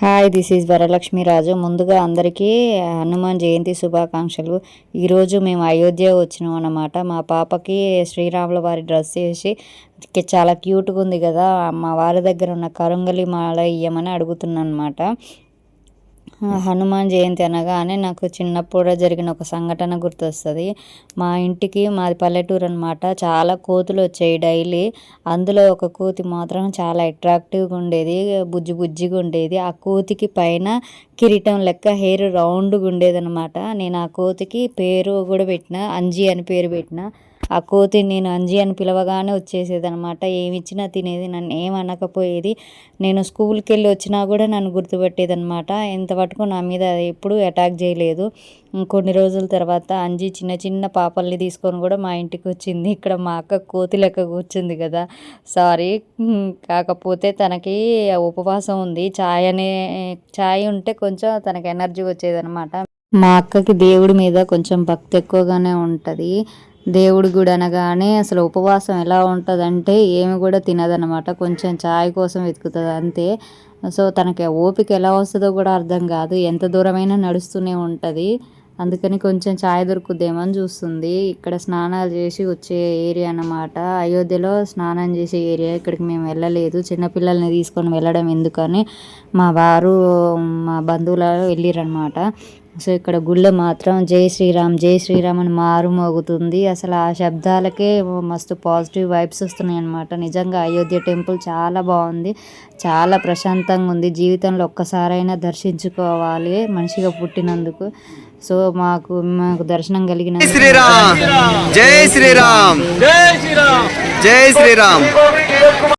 Hi this is Varalakshmi Raju ముందుగా అందరికీ హనుమాన్ జయంతి శుభాకాంక్షలు. ఈరోజు మేము అయోధ్య వచ్చినాం అన్నమాట. మా పాపకి శ్రీరాముల వారి డ్రెస్ వేసి చాలా క్యూట్గా ఉంది కదా. మా వారి దగ్గర ఉన్న కరుంగలి మాల ఇయ్యమని అడుగుతున్నాను అనమాట హనుమాన్ జయంతి అనగానే నాకు చిన్నప్పుడు జరిగిన ఒక సంఘటన గుర్తొస్తుంది. మా ఇంటికి మాది పల్లెటూరు అనమాట చాలా కోతులు వచ్చాయి డైలీ. అందులో ఒక కోతి మాత్రం చాలా అట్రాక్టివ్గా ఉండేది బుజ్జి బుజ్జిగా ఉండేది. ఆ కోతికి పైన కిరీటం లెక్క హెయిర్ రౌండ్గా ఉండేది అనమాట నేను ఆ కోతికి పేరు కూడా పెట్టిన అంజీ అని పేరు పెట్టిన. ఆ కోతి నేను అంజి అని పిలవగానే వచ్చేసేదనమాట ఏమిచ్చినా ఏమి ఇచ్చినా తినేది నన్ను ఏమనకపోయేది నేను స్కూల్కి వెళ్ళి వచ్చినా కూడా నన్ను గుర్తుపెట్టేది అనమాట ఇంతవరకు నా మీద ఎప్పుడూ అటాక్ చేయలేదు. కొన్ని రోజుల తర్వాత అంజి చిన్న చిన్న పాపల్ని తీసుకొని కూడా మా ఇంటికి వచ్చింది. ఇక్కడ మా అక్క కోతి లెక్క కూర్చుంది కదా. సారీ. కాకపోతే తనకి ఉపవాసం ఉంది. ఛాయ్ అనే ఛాయ్ ఉంటే కొంచెం తనకి ఎనర్జీ వచ్చేదనమాట మా అక్కకి దేవుడి మీద కొంచెం భక్తి ఎక్కువగానే ఉంటుంది. దేవుడి గుడి అనగానే అసలు ఉపవాసం ఎలా ఉంటుందంటే ఏమి కూడా తినదనమాట కొంచెం ఛాయ్ కోసం వెతుకుతుంది అంతే. సో తనకి ఓపిక ఎలా వస్తుందో కూడా అర్థం కాదు. ఎంత దూరమైనా నడుస్తూనే ఉంటుంది. అందుకని కొంచెం ఛాయ్ దొరుకుద్దేమో అని చూస్తుంది. ఇక్కడ స్నానాలు చేసి వచ్చే ఏరియా అన్నమాట. అయోధ్యలో స్నానం చేసే ఏరియా. ఇక్కడికి మేము వెళ్ళలేదు. చిన్నపిల్లల్ని తీసుకొని వెళ్ళడం ఎందుకని మా వారు మా బంధువులు వెళ్ళిరనమాట సో ఇక్కడ గుళ్ళో మాత్రం జై శ్రీరామ్ జై శ్రీరామ్ అని మారు మోగుతుంది. అసలు ఆ శబ్దాలకే మస్తు పాజిటివ్ వైబ్స్ వస్తున్నాయి అనమాట నిజంగా అయోధ్య టెంపుల్ చాలా బాగుంది. చాలా ప్రశాంతంగా ఉంది. జీవితంలో ఒక్కసారైనా దర్శించుకోవాలి మనిషిగా పుట్టినందుకు. సో మాకు మాకు దర్శనం కలిగిన జై శ్రీరామ్! జై శ్రీరామ్! జై శ్రీరామ్!